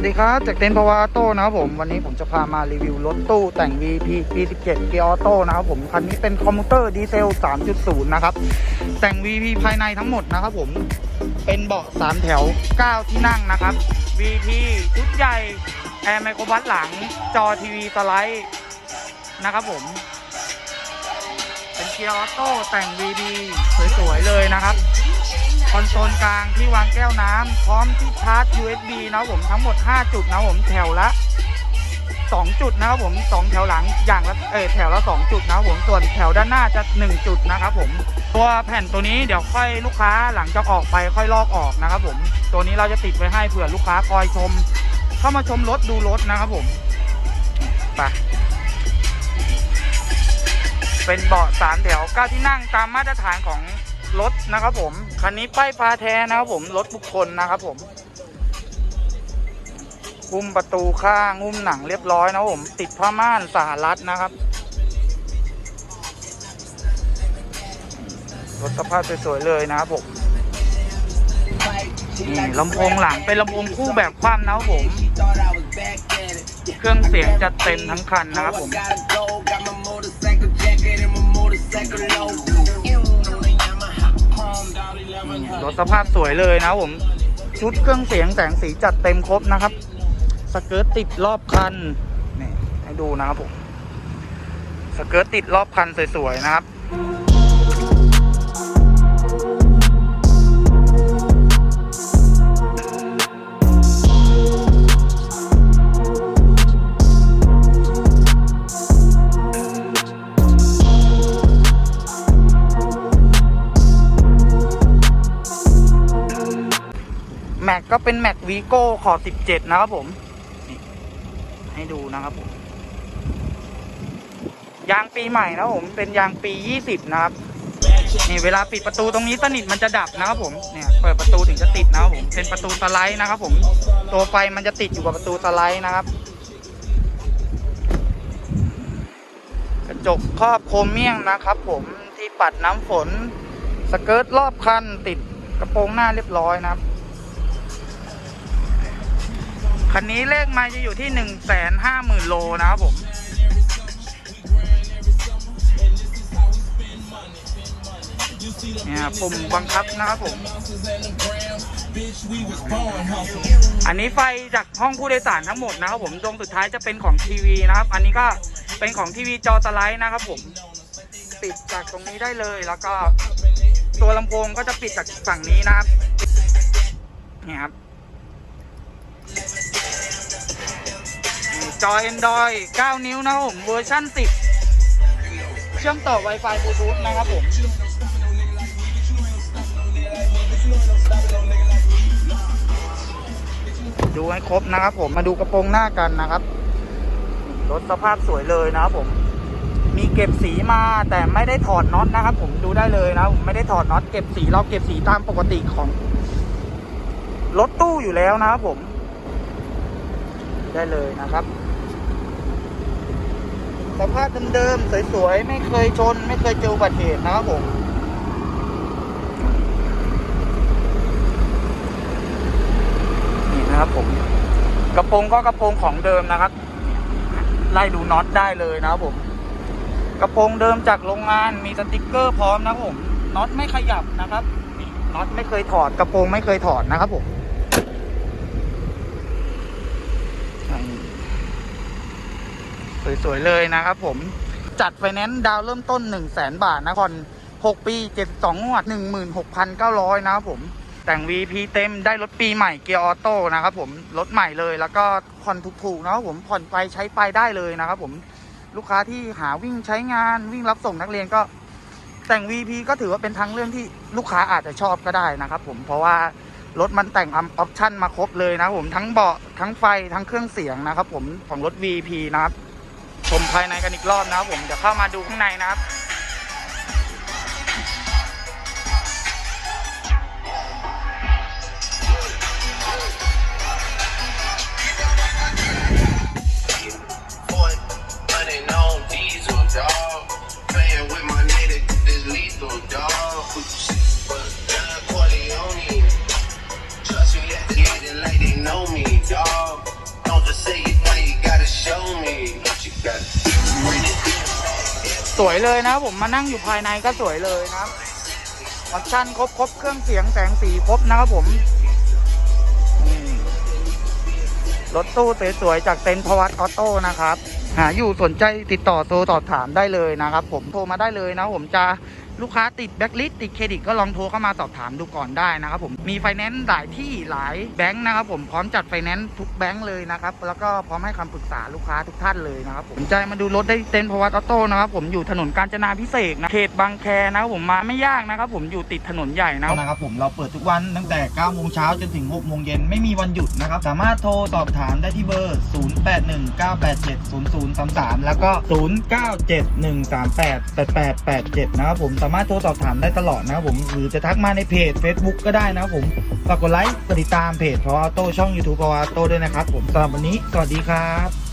วัสดีครับ จากเต็นท์พาวาโต้นะครับผม วันนี้ผมจะพามารีวิวรถตู้แต่ง VP P17 เกียร์ออโต้นะครับผม คันนี้เป็นคอมพิวเตอร์ดีเซล 3.0 นะครับ แต่ง VP ภายในทั้งหมดนะครับผม เป็นเบาะ 3 แถว 9 ที่นั่งนะครับ VP ชุดใหญ่แอร์ไมโครบัสหลังจอทีวีสไลด์นะครับผม เป็นเกียร์ออโต้แต่ง VP สวยๆเลยนะครับ คอนโซลกลางที่วางแก้วน้ำพร้อมที่ชาร์จ USB นะผมทั้งหมด 5 จุดนะผมแถวละ 2 จุดนะครับผม2แถวหลังอย่างละเออแถวละ 2 จุดนะครับผมส่วนแถวด้านหน้าจะ 1 จุดนะครับผมตัวแผ่นตัวนี้เดี๋ยวค่อยลูกค้าหลังจากออกไปค่อยลอกออกนะครับผมตัวนี้เราจะติดไว้ให้เผื่อลูกค้าคอยชม เข้ามาชมรถดูรถนะครับผมไปเป็นเบาะสามแถวเก้าที่นั่งตามมาตรฐานของ รถนะครับผม คันนี้ป้ายพาแท้นะครับผม รถบุคคลนะครับผม หุ้มประตูข้าง หุ้มหนังเรียบร้อยนะผม ติดผ้าม่านสหรัฐนะครับ รถสภาพสวยๆเลยนะครับผมนี่ลำโพงหลังเป็นลำโพงคู่แบบคว่ำนะครับผม เครื่องเสียงจัดเต็มทั้งคันนะครับผม ถสภาพสวยเลยนะผม ชุดเครื่องเสียงแสงสีจัดเต็มครบนะครับ สเกิร์ตติดรอบคันนี่ให้ดูนะครับผม สเกิร์ตติดรอบคันสวยๆนะครับ กก็เป็นแม็กวีโก้ขอ17นะครับผมให้ดูนะครับผมยางปีใหม่นะครับผมเป็นยางปี20นะครับนี่เวลาปิดประตูตรงนี้สนิทมันจะดับนะครับผมเนี่ยเปิดประตูถึงจะติดนะครับผมเป็นประตูสไลด์นะครับผมตัวไฟมันจะติดอยู่กับประตูสไลด์นะครับ กระจกครอบโครเมียมนะครับผมที่ปัดน้ำฝนสเกิร์ตรอบคันติดกระโปรงหน้าเรียบร้อยนะครับ คันนี้เลขไมาจะอยู่ที่หนึ่งแสนห้าหมื่นโลนะครับผมเนี่ยปุ่มบังคับนะครับผม อันนี้ไฟจากห้องผู้โดยสารทั้งหมดนะครับผมตรงสุดท้ายจะเป็นของทีวีนะครับ อันนี้ก็เป็นของทีวีจอสไลด์นะครับผมปิดจากตรงนี้ได้เลยแล้วก็ตัวลำโพงก็จะปิดจากฝั่งนี้นะครับนี่ครับ จอ Android 9 นิ้วนะครับผมเวอร์ชั่น 10 เชื่อมต่อ Wi-Fi Bluetooth นะครับผมดูให้ครบนะครับผมมาดูกระโปรงหน้ากันนะครับรถสภาพสวยเลยนะครับผม มีเก็บสีมาแต่ไม่ได้ถอดน็อตนะครับ ผมดูได้เลยนะผมไม่ได้ถอดน็อตเก็บสีเราเก็บสีตามปกติของรถตู้อยู่แล้วนะครับผม ได้เลยนะครับ สภาพเดิมๆสวยๆ ไม่เคยชน ไม่เคยเจออุบัติเหตุนะครับผมนี่นะครับผม กระโปรงก็กระโปรงของเดิมนะครับ ไล่ดูน็อตได้เลยนะครับผม กระโปรงเดิมจากโรงงานมีสติกเกอร์พร้อมนะครับผมน็อตไม่ขยับนะครับนี่น็อตไม่เคยถอดกระโปรงไม่เคยถอดนะครับผม สวยๆเลยนะครับผมจัดไฟแนนซ์ดาวเริ่มต้น 1 0 0 0 0แสนบาทนะคอน6 ปี 72งวด 16,900 นะครับผม แต่ง VP เต็มได้รถปีใหม่เกียร์ออโต้นะครับผม รถใหม่เลยแล้วก็ผ่อนถูกๆนะครับผมผ่อนไปใช้ไปได้เลยนะครับผมลูกค้าที่หาวิ่งใช้งานวิ่งรับส่งนักเรียนก็ แต่ง VP ก็ถือว่าเป็นทางเรื่องที่ลูกค้าอาจจะชอบก็ได้นะครับผมเพราะว่ารถมันแต่งออปชั่นมาครบเลยนะครับผมทั้งเบาะทั้งไฟทั้งเครื่องเสียงนะครับผมของรถ VP นะครับ ชมภายในกันอีกรอบนะครับผมเดี๋ยวเข้ามาดูข้างในนะครับ สวยเลยนะผมมานั่งอยู่ภายในก็สวยเลยนะครับออปชั่นครบครบเครื่องเสียงแสงสีครบนะครับผมรถตู้สวยๆจากเต็นท์พวัตออโต้นะครับ หาอยู่สนใจติดต่อโทรสอบถามได้เลยนะครับ ผมโทรมาได้เลยนะผมจะ ลูกค้าติดแบ็กลิสติดเครดิตก็ลองโทรเข้ามาสอบถามดูก่อนได้นะครับผมมีไฟแนนซ์หลายที่หลายแบงค์นะครับผมพร้อมจัดไฟแนนซ์ทุกแบงค์เลยนะครับแล้วก็พร้อมให้คำปรึกษาลูกค้าทุกท่านเลยนะครับผมสนใจมาดูรถได้เต็นพวัตออโต้นะครับผมอยู่ถนนกาญจนาพิเศษนะเขตบางแคนะครับผมมาไม่ยากนะครับผมอยู่ติดถนนใหญ่นะนะครับผมเราเปิดทุกวันตั้งแต่9โมงเช้าจนถึง6โมงเย็นไม่มีวันหยุดนะครับสามารถโทรสอบถามได้ที่เบอร์ 0819870033 แล้วก็ 0971388887 นะครับผมสามารถโทรสอบถามได้ตลอดนะครับผมหรือจะทักมาในเพจ Facebook ก็ได้นะครับผมฝากกดไลค์กดติดตามเพจพอโต้ช่อง YouTube พอโต้ด้วยนะครับผมสำหรับวันนี้สวัสดีครับ